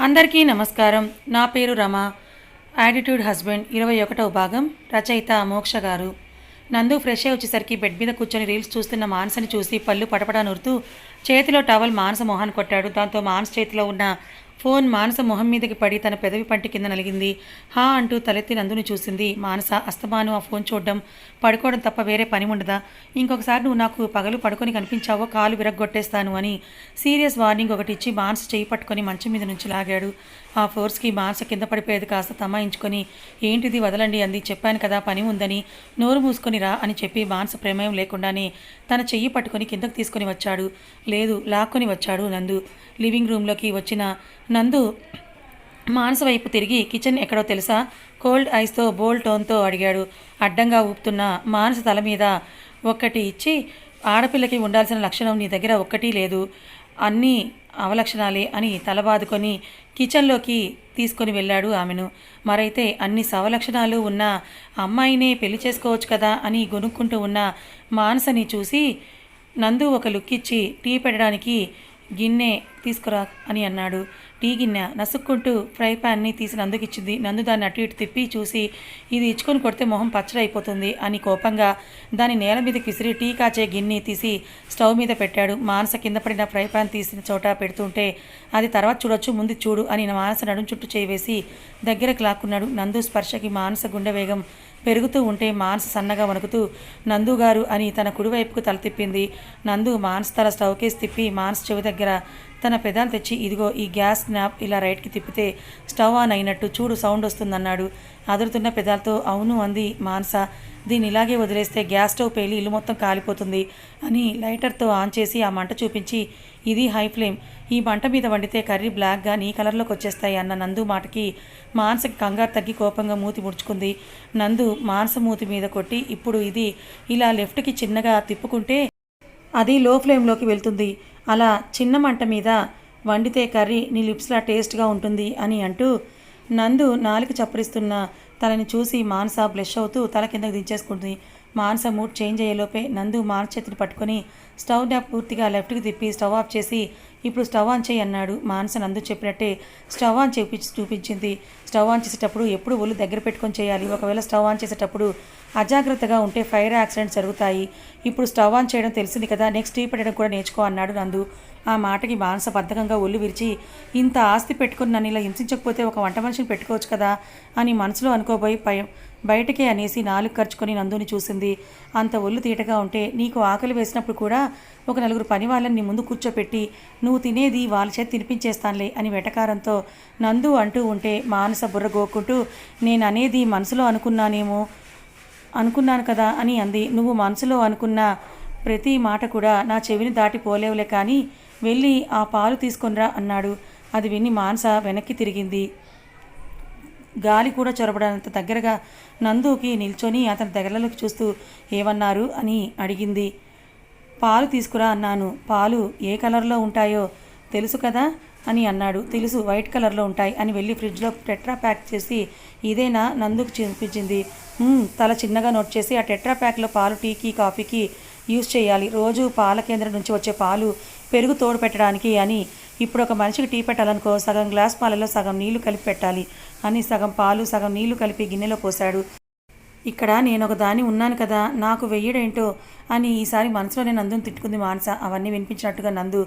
అందరికీ నమస్కారం. నా పేరు రమ. యాటిట్యూడ్ హస్బెండ్ ఇరవై ఒకటవ భాగం. రచయిత మోక్ష గారు. నందు ఫ్రెష్ అయి వచ్చేసరికి బెడ్ మీద కూర్చొని రీల్స్ చూస్తున్న మాన్సని చూసి పళ్ళు పడపడా నూరుతూ చేతిలో టవల్ మానస మొహాన్ని కొట్టాడు. దాంతో మాన్స్ చేతిలో ఉన్న ఫోన్ మానస మొహం మీదకి పడి తన పెదవి పంటి కింద నలిగింది. హా అంటూ తలెత్తి నందుని చూసింది. మానస అస్తమాను ఆ ఫోన్ చూడడం. పడుకోవడం తప్ప వేరే పని ఉండదా? ఇంకొకసారి నువ్వు నాకు పగలు పడుకొని కనిపించావో కాలు విరగ్గొట్టేస్తాను అని సీరియస్ వార్నింగ్ ఒకటి ఇచ్చి మానస చేయి పట్టుకొని మంచం మీద నుంచి లాగాడు. ఆ ఫోర్స్కి మానస కింద పడిపోయేది కాస్త తమాయించుకొని ఏంటిది వదలండి అంది. చెప్పాను కదా పని ఉందని. నోరు మూసుకొని రా అని చెప్పి మానస ప్రమేయం లేకుండానే తన చెయ్యి పట్టుకొని కిందకు తీసుకొని వచ్చాడు. లేదు లాక్కొని వచ్చాడు నందు. లివింగ్ రూమ్లోకి వచ్చిన నందు మానస వైపు తిరిగి కిచెన్ ఎక్కడో తెలుసా? కోల్డ్ ఐస్తో బోల్ టోన్తో అడిగాడు. అడ్డంగా ఊపుతున్న మానస తల మీద ఒక్కటి ఇచ్చి ఆడపిల్లకి ఉండాల్సిన లక్షణం నీ దగ్గర ఒక్కటి లేదు. అన్నీ అవలక్షణాలే అని తలబాదుకొని కిచెన్లోకి తీసుకొని వెళ్ళాడు ఆమెను. మరైతే అన్ని సవలక్షణాలు ఉన్న అమ్మాయినే పెళ్ళి చేసుకోవచ్చు కదా అని గొనుక్కుంటూ ఉన్న మానసని చూసి నందు ఒక లుక్ ఇచ్చి టీ పెట్టడానికి గిన్నె తీసుకురా అని అన్నాడు. టీ గిన్నె నసుక్కుంటూ ఫ్రై ప్యాన్ని తీసి నందుకి ఇచ్చింది. నందు దాన్ని అటు ఇటు తిప్పి చూసి ఇది ఇచ్చుకొని కొడితే మొహం పచ్చడి అయిపోతుంది అని కోపంగా దాని నేల మీదకి విసిరి టీ కాచే గిన్నె తీసి స్టవ్ మీద పెట్టాడు. మానస కింద పడిన ఫ్రై ప్యాన్ తీసిన చోట పెడుతుంటే అది తర్వాత చూడొచ్చు ముందు చూడు అని మానస నడుం చుట్టూ చేవేసి దగ్గరకు లాక్కున్నాడు. నందు స్పర్శకి మానస గుండె వేగం పెరుగుతూ ఉంటే మాన్స్ సన్నగా వణుకుతూ నందు గారు అని తన కుడివైపుకు తల తిప్పింది. నందు మాన్స్ తల స్టవ్ కేసి తిప్పి మాన్స్ చెవి దగ్గర తన పెదాలు తెచ్చి ఇదిగో ఈ గ్యాస్ స్నాప్ ఇలా రైట్కి తిప్పితే స్టవ్ ఆన్ అయినట్టు చూడు సౌండ్ వస్తుందన్నాడు. అదురుతున్న పెదాలతో అవును అంది మాన్స దీన్ని ఇలాగే వదిలేస్తే గ్యాస్ స్టవ్ పేలి ఇల్లు మొత్తం కాలిపోతుంది అని లైటర్తో ఆన్ చేసి ఆ మంట చూపించి ఇది హై ఫ్లేమ్. ఈ మంట మీద వండితే కర్రీ బ్లాక్గా నీ కలర్లోకి వచ్చేస్తాయి అన్న నందు మాటకి మానసకి కంగారు తగ్గి కోపంగా మూతి ముడుచుకుంది. నందు మానస మూతి మీద కొట్టి ఇప్పుడు ఇది ఇలా లెఫ్ట్కి చిన్నగా తిప్పుకుంటే అది లో ఫ్లేమ్లోకి వెళ్తుంది. అలా చిన్న మంట మీద వండితే కర్రీ నీ లిప్స్లా టేస్ట్గా ఉంటుంది అని అంటూ నందు నాలుక చప్పరిస్తున్న తనని చూసి మానస బ్లెష్ అవుతూ తల కిందకి దించేసుకుంటుంది మానస మూడ్ చేంజ్ అయ్యేలోపే నందు మానస చేతిని పట్టుకొని స్టవ్ డ్యాప్ పూర్తిగా లెఫ్ట్కి తిప్పి స్టవ్ ఆఫ్ చేసి ఇప్పుడు స్టవ్ ఆన్ చేయి అన్నాడు మానస నందు చెప్పినట్టే స్టవ్ ఆన్ చేపి చూపించింది. స్టవ్ ఆన్ చేసేటప్పుడు ఎప్పుడు ఒళ్ళు దగ్గర పెట్టుకొని చేయాలి. ఒకవేళ స్టవ్ ఆన్ చేసేటప్పుడు అజాగ్రత్తగా ఉంటే ఫైర్ యాక్సిడెంట్స్ జరుగుతాయి. ఇప్పుడు స్టవ్ ఆన్ చేయడం తెలిసింది కదా నెక్స్ట్ టీ పెట్టడం కూడా నేర్చుకో అన్నాడు నందు. ఆ మాటకి మానస బద్ధకంగా ఒళ్ళు విరిచి ఇంత ఆస్తి పెట్టుకుని నన్ను ఇలా హింసించకపోతే ఒక వంట మనిషిని పెట్టుకోవచ్చు కదా అని మనసులో అనుకోబోయి పై బయటకే అనేసి నాలుగు ఖర్చుకొని నందుని చూసింది. అంత ఒళ్ళు తీటగా ఉంటే నీకు ఆకలి వేసినప్పుడు కూడా ఒక నలుగురు పని వాళ్ళని నీ ముందు కూర్చోపెట్టి నువ్వు తినేది వాళ్ళ చేతి తినిపించేస్తానులే అని వెటకారంతో నందు అంటూ ఉంటే మానస బుర్ర గోక్కుంటూ నేను అనేది మనసులో అనుకున్నానేమో అనుకున్నాను కదా అని అంది. నువ్వు మనసులో అనుకున్న ప్రతి మాట కూడా నా చెవిని దాటిపోలేవులే కానీ వెళ్ళి ఆ పాలు తీసుకొనిరా అన్నాడు. అది విని మానస వెనక్కి తిరిగింది. గాలి కూడా చొరబడనంత దగ్గరగా నందుకి నిల్చొని అతని దగ్గరలోకి చూస్తూ ఏమన్నారు అని అడిగింది. పాలు తీసుకురా అన్నాను. పాలు ఏ కలర్లో ఉంటాయో తెలుసు కదా అని అన్నాడు. తెలుసు వైట్ కలర్లో ఉంటాయి అని వెళ్ళి ఫ్రిడ్జ్లో టెట్రా ప్యాక్ చేసి ఇదేనా నందుకు చూపించింది. తల చిన్నగా నోట్ చేసి ఆ టెట్రా ప్యాక్లో పాలు టీకి కాఫీకి యూస్ చేయాలి. రోజు పాల కేంద్రం నుంచి వచ్చే పాలు పెరుగు తోడు పెట్టడానికి అని ఇప్పుడు ఒక మనిషికి టీ పెట్టాలనుకో సగం గ్లాస్ పాలలో సగం నీళ్ళు కలిపి పెట్టాలి. అని సగం పాలు సగం నీళ్ళు కలిపి గిన్నెలో పోశాడు. ఇక్కడ నేను ఒక దాని ఉన్నాను కదా నాకు వెయ్యడేంటో? అని ఈసారి మనసులోనే నందుని తిట్టుకుంది మాన్స. అవన్నీ వినిపించినట్టుగా నందు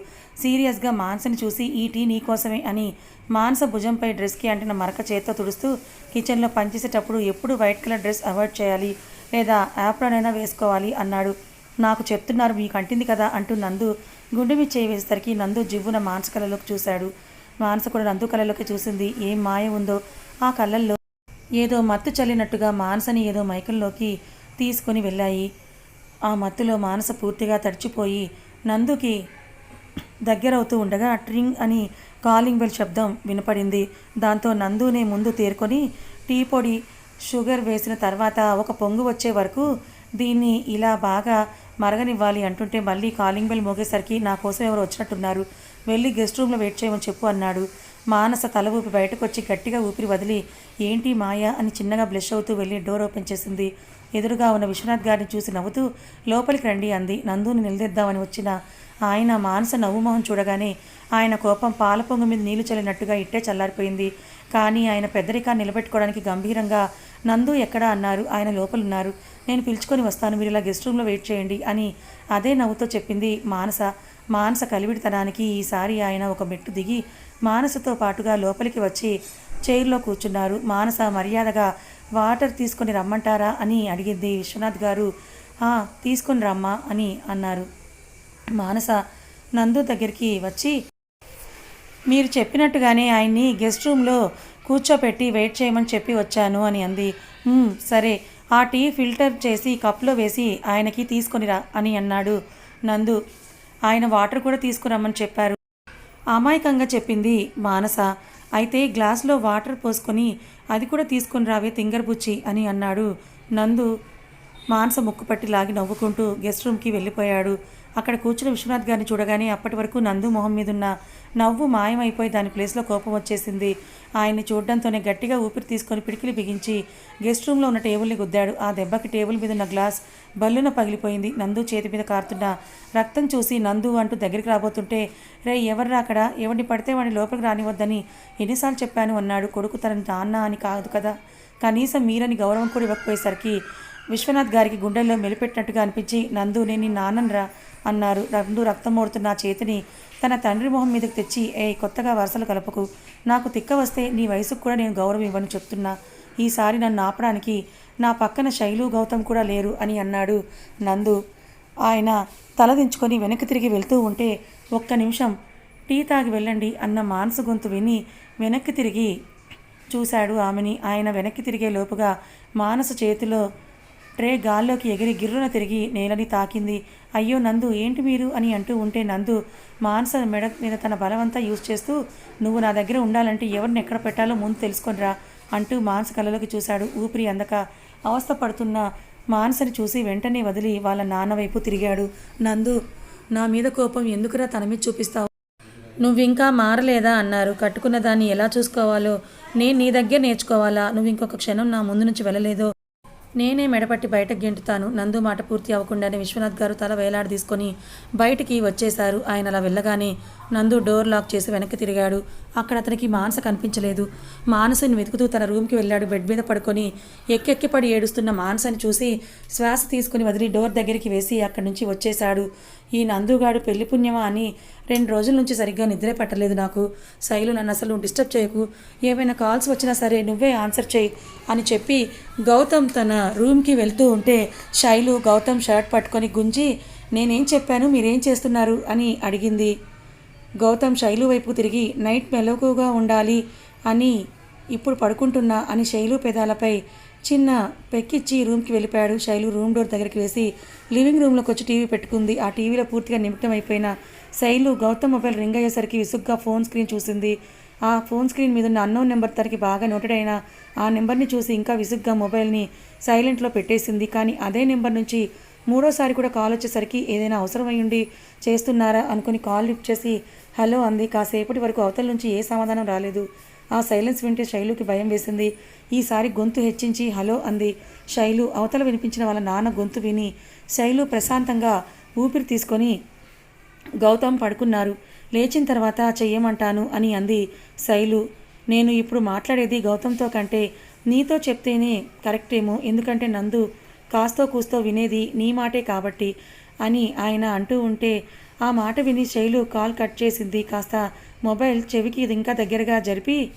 సీరియస్గా మాన్సని చూసి ఈ టీ నీకోసమే అని మానస భుజంపై డ్రెస్కి అంటిన మరక చేత్తో తుడుస్తూ కిచెన్లో పనిచేసేటప్పుడు ఎప్పుడు వైట్ కలర్ డ్రెస్ అవాయిడ్ చేయాలి లేదా యాప్రాన్ అయినా వేసుకోవాలి అన్నాడు. నాకు చెప్తున్నారు మీకు అంటింది కదా అంటూ నందు గుండె మీద వేసేసరికి నందు జివ్వున మానస కళలోకి చూశాడు. మానస కూడా నందు కళలోకి చూసింది ఏం మాయ ఉందో? ఆ కళ్ళల్లో ఏదో మత్తు చల్లినట్టుగా మానసని ఏదో మైకంలోకి తీసుకొని వెళ్ళాయి. ఆ మత్తులో మానస పూర్తిగా తడిచిపోయి నందుకి దగ్గరవుతూ ఉండగా ట్రింగ్ అని కాలింగ్ బెల్ శబ్దం వినపడింది. దాంతో నందునే ముందు తేరుకొని టీ పొడి షుగర్ వేసిన తర్వాత ఒక పొంగు వచ్చే వరకు దీన్ని ఇలా బాగా మరగనివ్వాలి అంటుంటే మళ్ళీ కాలింగ్ బెల్ మోగేసరికి నా కోసం ఎవరు వచ్చినట్టున్నారు. వెళ్ళి గెస్ట్ రూమ్లో వెయిట్ చేయమని చెప్పు అన్నాడు. మానస తల ఊపి బయటకు వచ్చి గట్టిగా ఊపిరి వదిలి ఏంటి మాయ? అని చిన్నగా బ్లష్ అవుతూ వెళ్ళి డోర్ ఓపెన్ చేసింది. ఎదురుగా ఉన్న విశ్వనాథ్ గారిని చూసి నవ్వుతూ లోపలికి రండి అంది. నందుని నిలదీద్దామని వచ్చిన ఆయన మానస నవ్వు మొహం చూడగానే ఆయన కోపం పాల పొంగు మీద నీళ్ళు చల్లినట్టుగా ఇట్టే చల్లారిపోయింది. కానీ ఆయన పెద్దరికాన్ని నిలబెట్టుకోవడానికి గంభీరంగా నందు ఎక్కడా? అన్నారు. ఆయన లోపలున్నారు. నేను పిలుచుకొని వస్తాను మీరు ఇలా గెస్ట్ రూమ్లో వెయిట్ చేయండి అని అదే నవ్వుతో చెప్పింది మానస. మానస కలివిడితనానికి ఈసారి ఆయన ఒక మెట్టు దిగి మానసతో పాటుగా లోపలికి వచ్చి చైర్లో కూర్చున్నారు. మానస మర్యాదగా వాటర్ తీసుకొని రమ్మంటారా? అని అడిగింది విశ్వనాథ్ గారు. తీసుకొని రమ్మా అని అన్నారు. మానస నందు దగ్గరికి వచ్చి మీరు చెప్పినట్టుగానే ఆయన్ని గెస్ట్ రూమ్లో కూర్చోపెట్టి వెయిట్ చేయమని చెప్పి వచ్చాను అని అంది. సరే ఆ టీ ఫిల్టర్ చేసి కప్లో వేసి ఆయనకి తీసుకొనిరా అని అన్నాడు నందు. ఆయన వాటర్ కూడా తీసుకురమ్మని చెప్పారు. అమాయకంగా చెప్పింది మానస. అయితే గ్లాస్లో వాటర్ పోసుకొని అది కూడా తీసుకొని రావే తింగరబుచ్చి అని అన్నాడు నందు. మానస ముక్కుపట్టి లాగి నవ్వుకుంటూ గెస్ట్ రూమ్కి వెళ్ళిపోయాడు. అక్కడ కూర్చున్న విశ్వనాథ్ గారిని చూడగానే అప్పటి వరకు నందు మొహం మీద ఉన్న నవ్వు మాయమైపోయి దాని ప్లేస్లో కోపం వచ్చేసింది. ఆయన్ని చూడడంతోనే గట్టిగా ఊపిరి తీసుకొని పిడికిలి బిగించి గెస్ట్ రూమ్లో ఉన్న టేబుల్ని గుద్దాడు. ఆ దెబ్బకి టేబుల్ మీద ఉన్న గ్లాస్ బల్లున పగిలిపోయింది. నందు చేతి మీద కారుతున్న రక్తం చూసి నందు అంటూ దగ్గరికి రాబోతుంటే రే ఎవరు అక్కడ? ఎవరిని పడితే వాడిని లోపలికి రానివద్దని ఎన్నిసార్లు చెప్పాను అన్నాడు. కొడుకు తన నాన్న అని కాదు కదా. కనీసం మీరని గౌరవం కూడా ఇవ్వకపోయేసరికి విశ్వనాథ్ గారికి గుండెల్లో మెలిపెట్టినట్టుగా అనిపించి నందు నేను నీ నాన్ననరా. అన్నారు. రెండు రక్తం ఓడుతున్న చేతిని తన తండ్రి మొహం మీదకి తెచ్చి ఏ కొత్తగా వరసలు కలపకు. నాకు తిక్క వస్తే నీ వయసుకు కూడా నేను గౌరవం ఇవ్వని చెప్తున్నా. ఈసారి నన్ను ఆపడానికి నా పక్కన శైలు గౌతమ్ కూడా లేరు అని అన్నాడు నందు. ఆయన తలదించుకొని వెనక్కి తిరిగి వెళ్తూ ఉంటే ఒక్క నిమిషం టీ తాగి వెళ్ళండి అన్న మానస గొంతు విని వెనక్కి తిరిగి చూశాడు ఆమెని. ఆయన వెనక్కి తిరిగే లోపుగా మానస చేతిలో ట్రే గాల్లోకి ఎగిరి గిర్రున తిరిగి నేలని తాకింది. అయ్యో నందు ఏంటి మీరు? అని అంటూ ఉంటే నందు మానస మెడ మీద తన బలమంతా యూజ్ చేస్తూ నువ్వు నా దగ్గర ఉండాలంటే ఎవరిని ఎక్కడ పెట్టాలో ముందు తెలుసుకొనిరా అంటూ మానస కళ్ళలోకి చూశాడు ఊపిరి అందక. అవస్థ పడుతున్న మానసని చూసి వెంటనే వదిలి వాళ్ళ నాన్న వైపు తిరిగాడు. నందు నా మీద కోపం ఎందుకురా తన మీద చూపిస్తావు? నువ్వింకా మారలేదా? అన్నారు. కట్టుకున్న దాన్ని ఎలా చూసుకోవాలో? నేను నీ దగ్గర నేర్చుకోవాలా? నువ్వు ఇంకొక క్షణం నా ముందు నుంచి వెళ్ళలేదో. నేనే మెడపట్టి బయటకు గెంటుతాను. నందు మాట పూర్తి అవ్వకుండానే విశ్వనాథ్ గారు తల వేలాడ తీసుకొని బయటికి వచ్చేశారు. ఆయన అలా వెళ్ళగానే నందు డోర్ లాక్ చేసి వెనక్కి తిరిగాడు. అక్కడ అతనికి మానస కనిపించలేదు. మానసని వెతుకుతూ తన రూమ్కి వెళ్ళాడు. బెడ్ మీద పడుకొని ఎక్కెక్కి పడి ఏడుస్తున్న మానసని చూసి శ్వాస తీసుకుని వదిలి డోర్ దగ్గరికి వేసి అక్కడి నుంచి వచ్చేశాడు. ఈ నందుగాడు పెళ్ళి పుణ్యమా అని రెండు రోజుల నుంచి సరిగ్గా నిద్రే పట్టలేదు నాకు. శైలు నన్ను అసలు డిస్టర్బ్ చేయకు. ఏమైనా కాల్స్ వచ్చినా సరే నువ్వే ఆన్సర్ చేయి అని చెప్పి గౌతమ్ తన రూమ్కి వెళ్తూ ఉంటే శైలు గౌతమ్ షర్ట్ పట్టుకొని గుంజి నేనేం చెప్పాను? మీరేం చేస్తున్నారు? అని అడిగింది. గౌతమ్ శైలు వైపు తిరిగి నైట్ మెలకుగా ఉండాలి అని ఇప్పుడు పడుకుంటున్నా అని శైలు పెదాలపై చిన్న పెక్కిచ్చి రూమ్కి వెళ్ళిపోయాడు. శైలు రూమ్ డోర్ దగ్గరికి వేసి లివింగ్ రూమ్లోకి వచ్చి టీవీ పెట్టుకుంది. ఆ టీవీలో పూర్తిగా నిమిత్తం అయిపోయిన శైలు గౌతమ్ మొబైల్ రింగ్ అయ్యేసరికి విసుగ్గా ఫోన్ స్క్రీన్ చూసింది. ఆ ఫోన్ స్క్రీన్ మీద ఉన్న అన్నోన్ నెంబర్ తనకి బాగా నోటెడ్ అయిన ఆ నెంబర్ని చూసి ఇంకా విసుగ్గా మొబైల్ని సైలెంట్లో పెట్టేసింది. కానీ అదే నెంబర్ నుంచి మూడోసారి కూడా కాల్ వచ్చేసరికి ఏదైనా అవసరం ఉండి చేస్తున్నారా? అనుకుని కాల్ లిఫ్ట్ చేసి హలో అంది. కాసేపటి వరకు అవతల నుంచి ఏ సమాధానం రాలేదు. ఆ సైలెన్స్ వింటే శైలుకి భయం వేసింది. ఈసారి గొంతు హెచ్చించి హలో అంది. శైలు అవతల వినిపించిన వాళ్ళ నాన్న గొంతు విని శైలు ప్రశాంతంగా ఊపిరి తీసుకొని గౌతమ్ పడుకున్నారు. లేచిన తర్వాత చెయ్యమంటాను అని అంది శైలు. నేను ఇప్పుడు మాట్లాడేది గౌతమ్తో కంటే నీతో చెప్తేనే కరెక్టేమో ఎందుకంటే నందు కాస్తో కూస్తో వినేది నీ మాటే కాబట్టి అని ఆయన అంటూ ఉంటే ఆ మాట విని శైలు కాల్ కట్ చేసింది. కాస్త మొబైల్ చెవికి ఇది ఇంకా దగ్గరగా జరిపి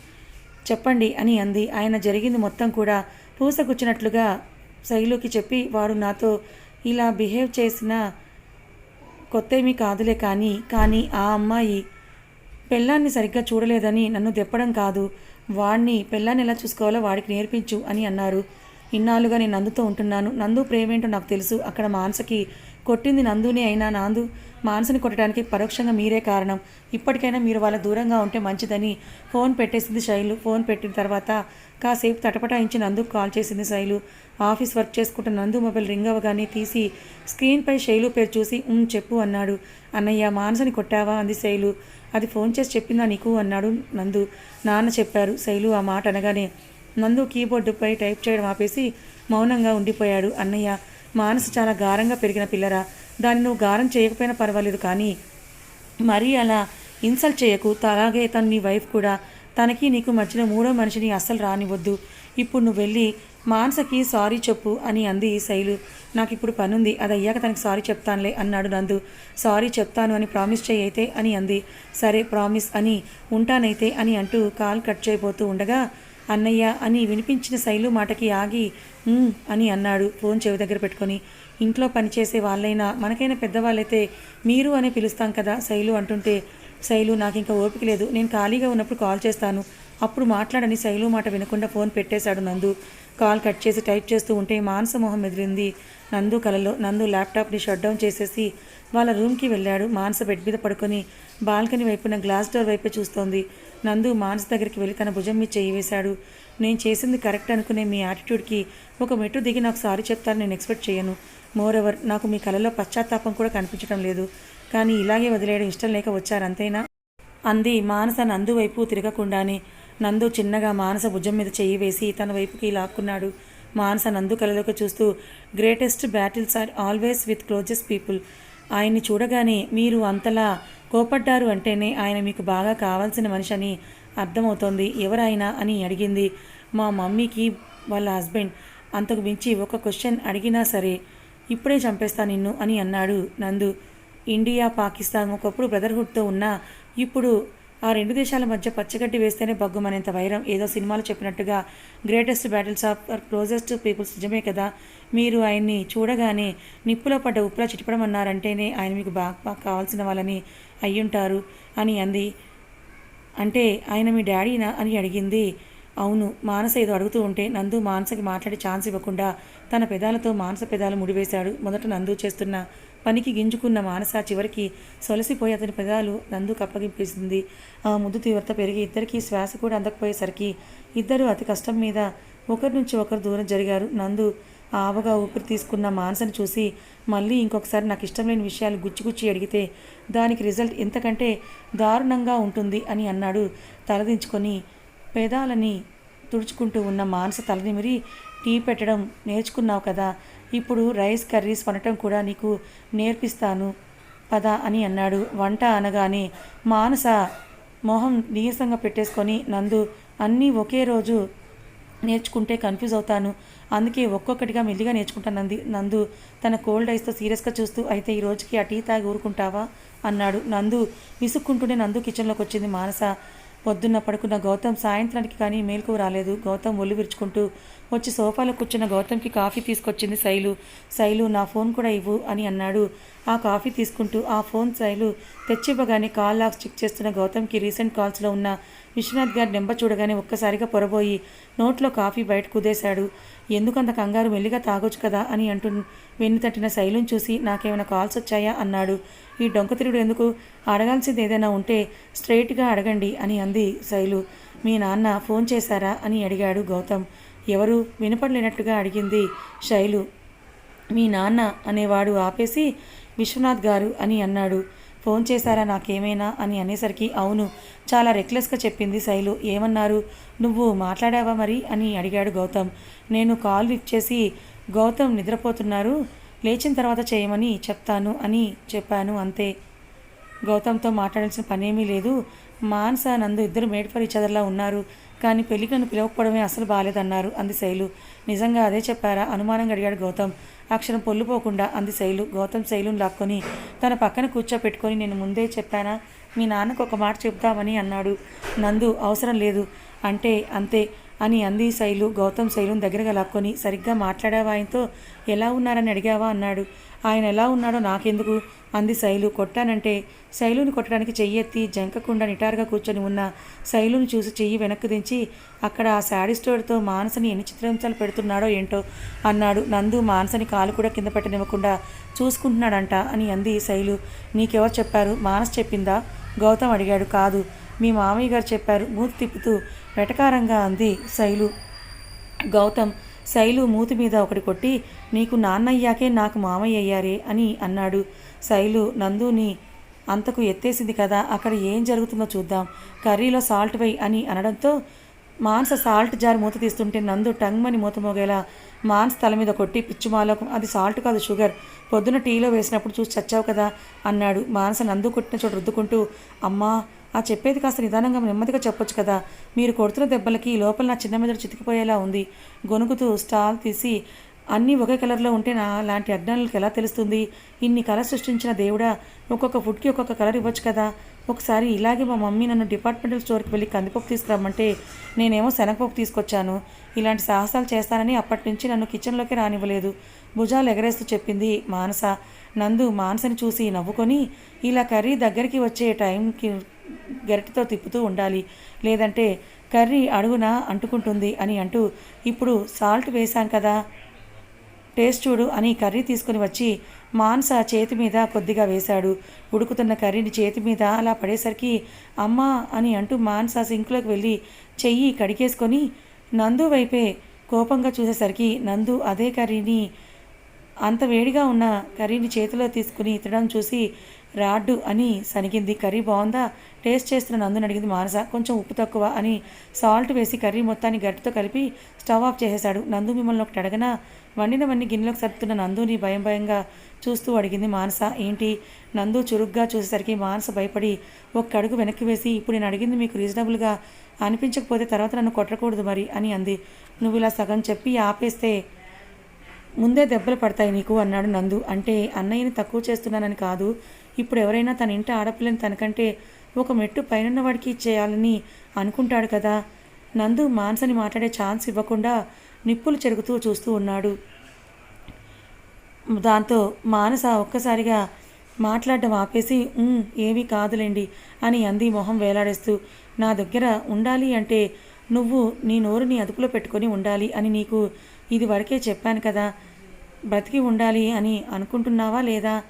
చెప్పండి అని అంది. ఆయన జరిగింది మొత్తం కూడా పూసగుచ్చినట్లుగా శైలుకి చెప్పి వాడు నాతో ఇలా బిహేవ్ చేసిన కొత్తేమీ కాదులే కానీ కానీ ఆ అమ్మాయి పెళ్ళాన్ని సరిగ్గా చూడలేదని నన్ను దెప్పడం కాదు. వాడిని పెళ్ళాన్ని ఎలా చూసుకోవాలో వాడికి నేర్పించు అని అన్నారు. ఇన్నాళ్ళుగా నేను నందుతో ఉంటున్నాను. నందు ప్రేమేంటో నాకు తెలుసు. అక్కడ మానసకి కొట్టింది నందునే అయినా నాందు. మానసని కొట్టడానికి పరోక్షంగా మీరే కారణం. ఇప్పటికైనా మీరు వాళ్ళ దూరంగా ఉంటే మంచిదని ఫోన్ పెట్టేసింది శైలు. ఫోన్ పెట్టిన తర్వాత కాసేపు తటపటాయించి నందుకు కాల్ చేసింది శైలు. ఆఫీస్ వర్క్ చేసుకుంటున్న నందు మొబైల్ రింగ్ అవ్వగానే తీసి స్క్రీన్పై శైలు పేరు చూసి చెప్పు అన్నాడు. అన్నయ్య మానసుని కొట్టావా? అంది శైలు. అది ఫోన్ చేసి చెప్పిందా నీకు? అన్నాడు నందు. నాన్న చెప్పారు. శైలు ఆ మాట అనగానే నందు కీబోర్డుపై టైప్ చేయడం ఆపేసి మౌనంగా ఉండిపోయాడు. అన్నయ్య మానసు చాలా గారంగా పెరిగిన పిల్లరా. దాన్ని నువ్వు గారం చేయకపోయినా పర్వాలేదు కానీ మరీ అలా ఇన్సల్ట్ చేయకు. అలాగే తను నీ వైఫ్ కూడా. తనకి నీకు మధ్యన మూడో మనిషిని అస్సలు రానివ్వద్దు. ఇప్పుడు నువ్వు వెళ్ళి మానసకి సారీ చెప్పు అని అంది శైలు. నాకు ఇప్పుడు పనుంది. అది అయ్యాక తనకి సారీ చెప్తానులే అన్నాడు నందు. సారీ చెప్తాను అని ప్రామిస్ చేయైతే అయితే అని అంది. సరే ప్రామిస్ అని ఉంటానైతే అని అంటూ కాల్ కట్ చేయబోతూ ఉండగా అన్నయ్య అని వినిపించిన శైలు మాటకి ఆగి అని అన్నాడు ఫోన్ చెవి దగ్గర పెట్టుకొని. ఇంట్లో పనిచేసే వాళ్ళైనా మనకైనా పెద్దవాళ్ళైతే మీరు అని పిలుస్తాం కదా శైలు అంటుంటే శైలు నాకు ఇంకా ఓపిక లేదు. నేను ఖాళీగా ఉన్నప్పుడు కాల్ చేస్తాను. అప్పుడు మాట్లాడని శైలు మాట వినకుండా ఫోన్ పెట్టేశాడు నందు. కాల్ కట్ చేసి టైప్ చేస్తూ ఉంటే మానస మొహం ఎదిరింది నందు కలలో. నందు ల్యాప్టాప్ని షట్ డౌన్ చేసేసి వాళ్ళ రూమ్కి వెళ్ళాడు. మానస బెడ్ మీద పడుకొని బాల్కనీ వైపున గ్లాస్ డోర్ వైపే చూస్తోంది. నందు మానస దగ్గరికి వెళ్ళి తన భుజం మీద చేయి వేశాడు. నేను చేసింది కరెక్ట్ అనుకునే మీ యాటిట్యూడ్కి ఒక మెట్టు దిగి నాకు సారీ చెప్తాను. నేను ఎక్స్పెక్ట్ చేయను. మోరెవర్ నాకు మీ కలలో పశ్చాత్తాపం కూడా కనిపించడం లేదు. కానీ ఇలాగే వదిలేయడం ఇష్టం లేక వచ్చారు అంతేనా? అంది మానస నందు వైపు తిరగకుండానే. నందు చిన్నగా మానస భుజం మీద చెయ్యి వేసి తన వైపుకి లాక్కున్నాడు. మానస నందు కలలోకి చూస్తూ greatest battles are always with closest people ఆయన్ని చూడగానే మీరు అంతలా కోపడ్డారు అంటేనే ఆయన మీకు బాగా కావాల్సిన మనిషి అని అర్థమవుతోంది. ఎవరైనా అని అడిగింది మా మమ్మీకి వాళ్ళ హస్బెండ్. అంతకు మించి ఒక క్వశ్చన్ అడిగినా సరే ఇప్పుడే చంపేస్తా నిన్ను అని అన్నాడు నందు. ఇండియా పాకిస్తాన్ ఒకప్పుడు బ్రదర్హుడ్తో ఉన్నా ఇప్పుడు ఆ రెండు దేశాల మధ్య పచ్చగడ్డి వేస్తేనే బగ్గుమనేంత వైరం. ఏదో సినిమాలు చెప్పినట్టుగా greatest battles of closest peoples నిజమే కదా. మీరు ఆయన్ని చూడగానే నిప్పులో పడ్డ ఉప్పులా చిటిపడమన్నారంటేనే ఆయన మీకు బాగా బాగా కావాల్సిన వాళ్ళని అయ్యుంటారు అని అంది. అంటే ఆయన మీ డాడీనా? అని అడిగింది అవును మానస ఏదో అడుగుతూ ఉంటే నందు మానసకి మాట్లాడే ఛాన్స్ ఇవ్వకుండా తన పెదాలతో మానస పెదాలు ముడివేశాడు. మొదట నందు చేస్తున్న పనికి గింజుకున్న మానస చివరికి సొలసిపోయి అతని పెదాలు నందుకు అప్పగింపేసింది ఆ ముద్దు తీవ్రత పెరిగి ఇద్దరికీ శ్వాస కూడా అందకపోయేసరికి ఇద్దరు అతి కష్టం మీద ఒకరి నుంచి ఒకరు దూరం జరిగారు. నందు ఆవగా ఊపిరి తీసుకున్న మానసని చూసి మళ్ళీ ఇంకొకసారి నాకు ఇష్టం లేని విషయాలు గుచ్చిగుచ్చి అడిగితే దానికి రిజల్ట్ ఎంతకంటే దారుణంగా ఉంటుంది అని అన్నాడు. తలదించుకొని పేదాలని తుడుచుకుంటూ ఉన్న మానస తలనిమిరి టీ పెట్టడం నేర్చుకున్నావు కదా. ఇప్పుడు రైస్ కర్రీస్ వండటం కూడా నీకు నేర్పిస్తాను పద అని అన్నాడు. వంట అనగానే మానస మొహం నీరసంగా పెట్టేసుకొని నందు అన్నీ ఒకే రోజు నేర్చుకుంటే కన్ఫ్యూజ్ అవుతాను. అందుకే ఒక్కొక్కటిగా మెల్లిగా నేర్చుకుంటాను నంది. నందు తన కోల్డ్ ఐస్తో సీరియస్గా చూస్తూ అయితే ఈ రోజుకి ఆ టీ తాగి ఊరుకుంటావా? అన్నాడు. నందు విసుక్కుంటూనే నందు కిచెన్లోకి వచ్చింది మానస. పొద్దున్న పడుకున్న గౌతమ్ సాయంత్రానికి కానీ మేలుకు రాలేదు. గౌతమ్ ఒళ్ళు విరుచుకుంటూ వచ్చి సోఫాలో కూర్చున్న గౌతమ్కి కాఫీ తీసుకొచ్చింది శైలు. శైలు నా ఫోన్ కూడా ఇవ్వు అని అన్నాడు. ఆ కాఫీ తీసుకుంటూ ఆ ఫోన్ శైలు తెచ్చివ్వగానే కాల్ లాక్స్ చెక్ చేస్తున్న గౌతమ్కి రీసెంట్ కాల్స్లో ఉన్న విశ్వనాథ్ గారి నెంబర్ చూడగానే ఒక్కసారిగా పొరబోయి నోట్లో కాఫీ బయట కుదేశాడు. ఎందుకంత కంగారు మెల్లిగా తాగొచ్చు కదా అని అంటూ వెన్ను తట్టిన శైలుని చూసి నాకేమైనా కాల్స్ వచ్చాయా? అన్నాడు. ఈ డొంక తిరుగుడు ఎందుకు? అడగాల్సింది ఏదైనా ఉంటే స్ట్రైట్గా అడగండి అని అంది శైలు. మీ నాన్న ఫోన్ చేశారా అని అడిగాడు గౌతమ్. ఎవరు? వినపడలేనట్టుగా అడిగింది శైలు. మీ నాన్న అనేవాడు ఆపేసి విశ్వనాథ్ గారు అని అన్నాడు. ఫోన్ చేశారా నాకేమైనా అని అనేసరికి అవును. చాలా రెక్లెస్గా చెప్పింది శైలు. ఏమన్నారు? నువ్వు మాట్లాడావా మరి? అని అడిగాడు గౌతమ్. నేను కాల్ లిఫ్ట్ చేసి గౌతమ్ నిద్రపోతున్నారు? లేచిన తర్వాత చేయమని చెప్తాను అని చెప్పాను అంతే. గౌతమ్తో మాట్లాడాల్సిన పనేమీ లేదు. మాన్సా నందు ఇద్దరు మేడ్ ఫర్ ఉన్నారు. కానీ పెళ్ళికి నన్ను పిలవకపోవడమే అసలు బాలేదన్నారు అంది శైలు. నిజంగా అదే చెప్పారా? అనుమానంగా అడిగాడు గౌతమ్. అక్షరం పొల్లుపోకుండా అంది శైలు. గౌతమ్ శైలుని లాక్కొని తన పక్కన కూర్చోపెట్టుకొని నేను ముందే చెప్పానా? మీ నాన్నకు ఒక మాట చెప్తామని అన్నాడు. నందు అవసరం లేదు. అంటే అంతే. అని అంది శైలు. గౌతమ్ శైలుని దగ్గరగా లాక్కొని సరిగ్గా మాట్లాడావా ఆయనతో? ఎలా ఉన్నారని అడిగావా? అన్నాడు. ఆయన ఎలా ఉన్నాడో నాకెందుకు? అంది శైలు. కొట్టానంటే శైలుని కొట్టడానికి చెయ్యి ఎత్తి జంకకుండా నిటారుగా కూర్చొని ఉన్న శైలుని చూసి చెయ్యి వెనక్కి దించి అక్కడ ఆ శాడిస్టోడ్తో మానసని ఎన్ని చిత్రహింసలు పెడుతున్నాడో ఏంటో? అన్నాడు. నందు మానసని కాలు కూడా కింద పెట్టనివ్వకుండా చూసుకుంటున్నాడంట అని అంది శైలు. నీకెవరు చెప్పారు? మానస్ చెప్పిందా? గౌతమ్ అడిగాడు. కాదు. మీ మామయ్య గారు చెప్పారు. మూతి తిప్పుతూ వెటకారంగా అంది శైలు. గౌతమ్ శైలు మూతి మీద ఒకటి కొట్టి నీకు నాన్నయ్యాకే నాకు మామయ్య అయ్యారే అని అన్నాడు. శైలు నందుని అంతకు ఎత్తేసింది కదా అక్కడ ఏం జరుగుతుందో చూద్దాం కర్రీలో సాల్ట్ వై అని అనడంతో మాన్స సాల్ట్ జార్ మూత తీస్తుంటే నందు టంగ్మని మూత మోగేలా మాన్స్ తల మీద కొట్టి పిచ్చిమాలకు అది సాల్ట్ కాదు షుగర్ పొద్దున టీలో వేసినప్పుడు చూసి చచ్చావు కదా అన్నాడు. మానస నందు కొట్టిన చోటు రుద్దుకుంటూ అమ్మా ఆ చెప్పేది కాస్త నిదానంగా నెమ్మదిగా చెప్పొచ్చు కదా. మీరు కొడుతున్న దెబ్బలకి ఈ లోపల నా చిన్న మెదడు చితికిపోయేలా ఉంది. గొనుగుతూ స్టాల్ తీసి అన్నీ ఒకే కలర్లో ఉంటే నా లాంటి అజ్ఞానులకు ఎలా తెలుస్తుంది? ఇన్ని కలర్ సృష్టించిన దేవుడా? ఒక్కొక్క ఫుడ్కి ఒక్కొక్క కలర్ ఇవ్వచ్చు కదా. ఒకసారి ఇలాగే మా మమ్మీ నన్ను డిపార్ట్మెంటల్ స్టోర్కి వెళ్ళి కందిపప్పు తీసుకురమ్మంటే నేనేమో శనగపప్పు తీసుకొచ్చాను. ఇలాంటి సాహసాలు చేస్తానని అప్పటి నుంచి నన్ను కిచెన్లోకి రానివ్వలేదు. భుజాలు ఎగరేస్తూ చెప్పింది మానస. నందు మాన్సని చూసి నవ్వుకొని ఇలా కర్రీ దగ్గరికి వచ్చే టైంకి గరిటెతో తిప్పుతూ ఉండాలి. లేదంటే కర్రీ అడుగున అంటుకుంటుంది అని అంటూ ఇప్పుడు సాల్ట్ వేశాం కదా టేస్ట్ చూడు అని కర్రీ తీసుకుని వచ్చి మాంస చేతి మీద కొద్దిగా వేశాడు. ఉడుకుతున్న కర్రీని చేతి మీద అలా పడేసరికి అమ్మా అని అంటూ మాన్స సింక్లోకి వెళ్ళి చెయ్యి కడిగేసుకొని నందు వైపే కోపంగా చూసేసరికి నందు అదే కర్రీని అంత వేడిగా ఉన్న కర్రీని చేతిలో తీసుకుని ఇతడం చూసి రాడ్డు అని సనిగింది. కర్రీ బాగుందా? టేస్ట్ చేస్తున్న నందుని అడిగింది మానస. కొంచెం ఉప్పు తక్కువ అని సాల్ట్ వేసి కర్రీ మొత్తాన్ని గట్టితో కలిపి స్టవ్ ఆఫ్ చేసేశాడు. నందు మిమ్మల్ని ఒకటి అడగనా? వండినవన్నీ గిన్నెలోకి సర్దుతున్న నందుని భయం భయంగా చూస్తూ అడిగింది మానస. ఏంటి? నందు చురుగ్గా చూసేసరికి మానస భయపడి ఒక్క అడుగు వెనక్కి వేసి ఇప్పుడు నేను అడిగింది మీకు రీజనబుల్గా అనిపించకపోతే తర్వాత నన్ను కొట్టకూడదు మరి అని అంది. నువ్వు ఇలా సగం చెప్పి ఆపేస్తే ముందే దెబ్బలు పడతాయి నీకు అన్నాడు నందు. అంటే అన్నయ్యని తక్కువ చేస్తున్నానని కాదు. ఇప్పుడు ఎవరైనా తన ఇంటి ఆడపిల్లని తనకంటే ఒక మెట్టు పైనున్న వాడికి ఇచ్చేయాలని అనుకుంటాడు కదా. నందు మాన్సని మాట్లాడే ఛాన్స్ ఇవ్వకుండా నిప్పులు చెరుగుతూ చూస్తూ ఉన్నాడు. దాంతో మానస ఒక్కసారిగా మాట్లాడడం ఆపేసి ఏమీ కాదులేండి అని అంది మొహం వేలాడేస్తూ. నా దగ్గర ఉండాలి అంటే నువ్వు నీ నోరుని అదుపులో పెట్టుకొని ఉండాలి అని నీకు ఇది వరకే చెప్పాను కదా. బ్రతికి ఉండాలి అని అనుకుంటున్నావా లేదా?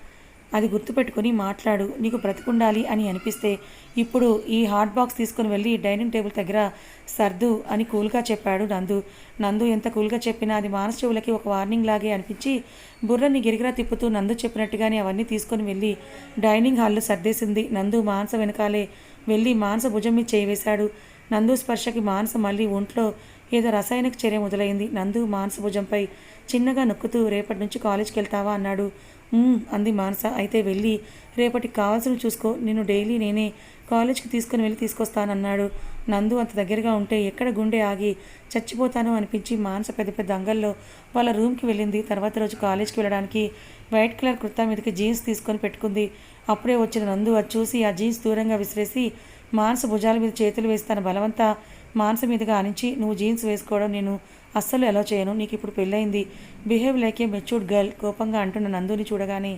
అది గుర్తుపెట్టుకొని మాట్లాడు. నీకు బ్రతికుండాలి అని అనిపిస్తే ఇప్పుడు ఈ హాట్ బాక్స్ తీసుకుని వెళ్ళి డైనింగ్ టేబుల్ దగ్గర సర్దు అని కూల్గా చెప్పాడు నందు. నందు ఎంత కూల్గా చెప్పినా అది మానస చెవులకి ఒక వార్నింగ్ లాగే అనిపించి బుర్రని గిరిగిరా తిప్పుతూ నందు చెప్పినట్టుగానే అవన్నీ తీసుకొని వెళ్ళి డైనింగ్ హాల్లో సర్దేసింది. నందు మానస వెనకాలే వెళ్ళి మానస భుజం మీద చేయివేశాడు నందు స్పర్శకి మానస మళ్ళీ ఒంట్లో ఏదో రసాయనిక చర్య మొదలైంది. నందు మానస భుజంపై చిన్నగా నొక్కుతూ రేపటి నుంచి కాలేజ్కి వెళ్తావా? అన్నాడు. అంది మానస. అయితే వెళ్ళి రేపటికి కావాల్సినవి చూసుకో. నేను డైలీ నేనే కాలేజ్కి తీసుకుని వెళ్ళి తీసుకొస్తానన్నాడు. నందు అంత దగ్గరగా ఉంటే ఎక్కడ గుండె ఆగి చచ్చిపోతాను అనిపించి మానస పెద్ద పెద్ద అంగల్లో వాళ్ళ రూమ్కి వెళ్ళింది. తర్వాత రోజు కాలేజ్కి వెళ్ళడానికి వైట్ కలర్ కుర్తా మీదకి జీన్స్ తీసుకొని పెట్టుకుంది. అప్పుడే వచ్చిన నందు అది చూసి ఆ జీన్స్ దూరంగా విసిరేసి మానస భుజాల మీద చేతులు వేసి తన బలవంతా మానస మీదుగా ఆనించి నువ్వు జీన్స్ వేసుకోవడం నేను అస్సలు ఎలా చేయను? నీకు ఇప్పుడు పెళ్ళయింది. Behave like a matured girl కోపంగా అంటున్న నందుని చూడగానే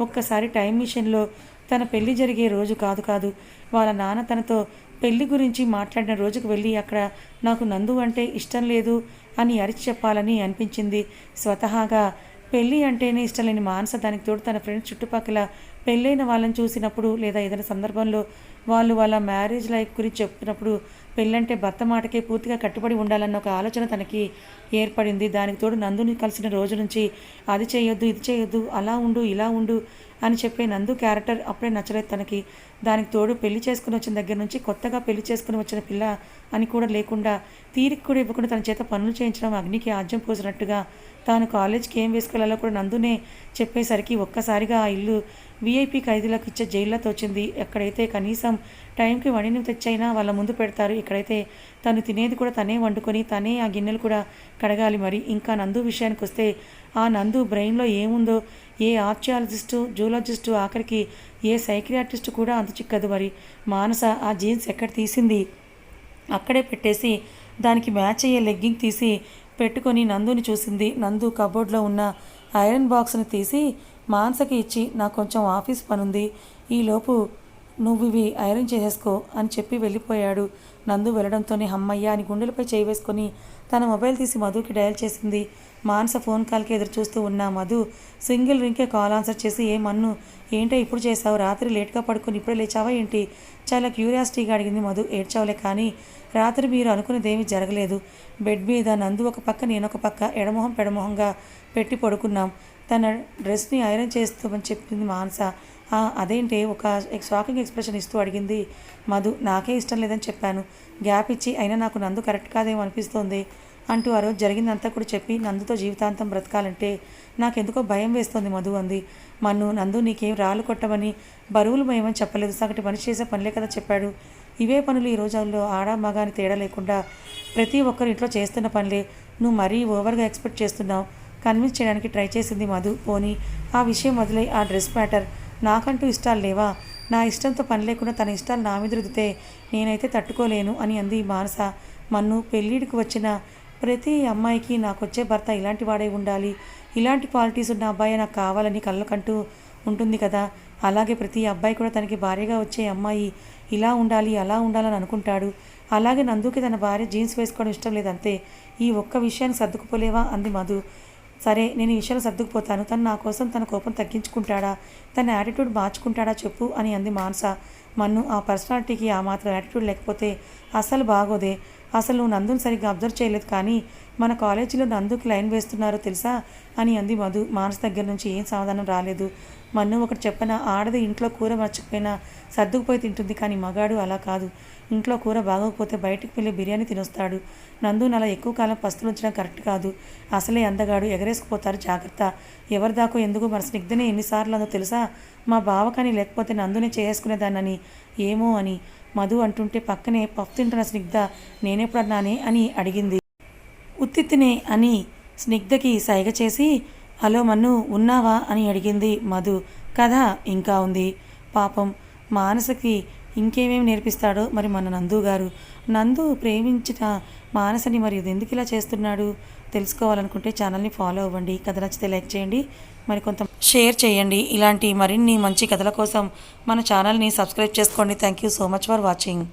ఒక్కసారి టైం మిషన్లో తన పెళ్ళి జరిగే రోజు కాదు కాదు వాళ్ళ నాన్న తనతో పెళ్ళి గురించి మాట్లాడిన రోజుకు వెళ్ళి అక్కడ నాకు నందు అంటే ఇష్టం లేదు అని అరిచి చెప్పాలని అనిపించింది. స్వతహాగా పెళ్ళి అంటేనే ఇష్టం లేని మానస దానికి తోడు తన ఫ్రెండ్స్ చుట్టుపక్కల పెళ్ళైన వాళ్ళని చూసినప్పుడు లేదా ఏదైనా సందర్భంలో వాళ్ళు వాళ్ళ మ్యారేజ్ లైఫ్ గురించి చెప్తున్నప్పుడు పెళ్ళంటే భర్త మాటకే పూర్తిగా కట్టుబడి ఉండాలన్న ఒక ఆలోచన తనకి ఏర్పడింది. దానికి తోడు నందుని కలిసిన రోజు నుంచి అది చేయొద్దు ఇది చేయొద్దు అలా ఉండు ఇలా ఉండు అని చెప్పే నందు క్యారెక్టర్ అప్పుడే నచ్చలేదు తనకి. దానికి తోడు పెళ్ళి చేసుకుని వచ్చిన దగ్గర నుంచి కొత్తగా పెళ్ళి చేసుకుని వచ్చిన పిల్ల అని కూడా లేకుండా తీరిక కూడా ఇవ్వకుండా తన చేత పనులు చేయించడం అగ్నికి ఆజ్యం పోసినట్టుగా తాను కాలేజ్కి ఏం వేసుకోవాలో కూడా నందునే చెప్పేసరికి ఒక్కసారిగా ఆ ఇల్లు వీఐపీ ఖైదీలకు ఇచ్చే జైల్లో తోచింది. ఎక్కడైతే కనీసం టైంకి వండిని తెచ్చైనా వాళ్ళ ముందు పెడతారు. ఇక్కడైతే తను తినేది కూడా తనే వండుకొని తనే ఆ గిన్నెలు కూడా కడగాలి మరి. ఇంకా నందు విషయానికి వస్తే ఆ నందు బ్రెయిన్లో ఏముందో ఏ ఆర్చియాలజిస్టు జూలాజిస్టు ఆఖరికి ఏ సైక్రియాటిస్టు కూడా అంత చిక్కదు మరి. మానస ఆ జీన్స్ ఎక్కడ తీసింది? అక్కడే పెట్టేసి దానికి మ్యాచ్ అయ్యే లెగ్గింగ్ తీసి పెట్టుకొని నందుని చూసింది. నందు కబోర్డ్లో ఉన్న ఐరన్ బాక్స్ని తీసి మానసకి ఇచ్చి నాకు కొంచెం ఆఫీస్ పనుంది. ఈలోపు నువ్వు ఇవి ఐరన్ చేసేసుకో అని చెప్పి వెళ్ళిపోయాడు. నందు వెళ్ళడంతోనే హమ్మయ్య అని గుండెలపై చేయి వేసుకొని తన మొబైల్ తీసి మధుకి డయల్ చేసింది. మానస ఫోన్ కాల్కి ఎదురు చూస్తూ ఉన్న మధు సింగిల్ రింగ్కే కాల్ ఆన్సర్ చేసి ఏ మన్ను ఏంటో ఇప్పుడు చేసావు రాత్రి లేట్గా పడుకొని ఇప్పుడే లేచావా ఏంటి? చాలా క్యూరియాసిటీగా అడిగింది మధు. ఏడ్చావులే కానీ రాత్రి మీరు అనుకునేదేమీ జరగలేదు. బెడ్ మీద నందు ఒక పక్క నేను ఒక పక్క ఎడమొహం పెడమొహంగా పెట్టి పడుకున్నాం. తన డ్రెస్ని ఐరన్ చేస్తామని చెప్పింది మానస. అదేంటి ఒక షాకింగ్ ఎక్స్ప్రెషన్ ఇస్తూ అడిగింది. మధు నాకే ఇష్టం లేదని చెప్పాను. గ్యాప్ ఇచ్చి అయినా నాకు నందు కరెక్ట్ కాదేమో అనిపిస్తోంది అంటూ ఆ రోజు జరిగిందంతా కూడా చెప్పి నందుతో జీవితాంతం బ్రతకాలంటే నాకెందుకో భయం వేస్తోంది మధు అంది. మన్ను నందు నీకేం రాళ్ళు కొట్టమని బరువులు భయమని చెప్పలేదు. సగటి మనిషి చేసే పనులే కదా చెప్పాడు. ఇవే పనులు ఈ రోజుల్లో ఆడ మగాని తేడా లేకుండా ప్రతి ఒక్కరు ఇంట్లో చేస్తున్న పనులే. నువ్వు మరీ ఓవర్గా ఎక్స్పెక్ట్ చేస్తున్నావు. కన్విన్స్ చేయడానికి ట్రై చేసింది మధు. పోనీ ఆ విషయం మొదలై ఆ డ్రెస్ మ్యాటర్. నాకంటూ ఇష్టాలు లేవా? నా ఇష్టంతో పని లేకుండా తన ఇష్టాలు నా మీద రుద్దితే నేనైతే తట్టుకోలేను అని అంది మానస. మన్ను పెళ్ళిడికి వచ్చిన ప్రతి అమ్మాయికి నాకు వచ్చే భర్త ఇలాంటి వాడే ఉండాలి. ఇలాంటి క్వాలిటీస్ ఉన్న అబ్బాయి నాకు కావాలని కళ్ళకంటూ ఉంటుంది కదా. అలాగే ప్రతి అబ్బాయి కూడా తనకి భార్యగా వచ్చే అమ్మాయి ఇలా ఉండాలి అలా ఉండాలని అనుకుంటాడు. అలాగే నందుకి తన భార్య జీన్స్ వేసుకోవడం ఇష్టం లేదంతే ఈ ఒక్క విషయాన్ని సర్దుకుపోలేవా? అంది మధు. సరే నేను విషయాలు సర్దుకుపోతాను తను నా కోసం తన కోపం తగ్గించుకుంటాడా? తన యాటిట్యూడ్ మార్చుకుంటాడా చెప్పు అని అంది మానస. మన్ను ఆ పర్సనాలిటీకి ఆ మాత్రం యాటిట్యూడ్ లేకపోతే అసలు బాగోదే. అసలు నువ్వు నందుని సరిగ్గా అబ్జర్వ్ చేయలేదు కానీ మన కాలేజీలో నందుకు లైన్ వేస్తున్నారో తెలుసా? అని అంది మధు. మానస దగ్గర నుంచి ఏం సమాధానం రాలేదు. మన్ను ఒకటి చెప్పన ఆడది ఇంట్లో కూర మర్చిపోయినా సర్దుకుపోయి తింటుంది కానీ మగాడు అలా కాదు. ఇంట్లో కూర బాగోకపోతే బయటికి వెళ్ళి బిర్యానీ తినొస్తాడు. నందుని నలా ఎక్కువ కాలం పస్తులు ఉంచడం కరెక్ట్ కాదు. అసలే అందగాడు ఎగరేసుకుపోతారు జాగ్రత్త. ఎవరిదాకో ఎందుకు మన స్నిగ్ధనే ఎన్నిసార్లు అందో తెలుసా? మా బావ కానీ లేకపోతే నందునే చేసుకునేదానని ఏమో అని. మధు అంటుంటే పక్కనే పప్పు తింటున్న స్నిగ్ధ నేనెప్పుడన్నానే అని అడిగింది. ఉత్తిత్తినే అని స్నిగ్ధకి సైగ చేసి హలో మన్ను ఉన్నావా? అని అడిగింది మధు. కథ ఇంకా ఉంది. పాపం మానసకి ఇంకేమేమి నేర్పిస్తాడో మరి మన నందు గారు. నందు ప్రేమించిన మానసని మరి ఇది ఎందుకు ఇలా చేస్తున్నాడు? తెలుసుకోవాలనుకుంటే ఛానల్ని ఫాలో అవ్వండి. కథ నచ్చితే లైక్ చేయండి. మరి కొంత షేర్ చేయండి. ఇలాంటి మరిన్ని మంచి కథల కోసం మన ఛానల్ని సబ్స్క్రైబ్ చేసుకోండి. Thank you so much for watching.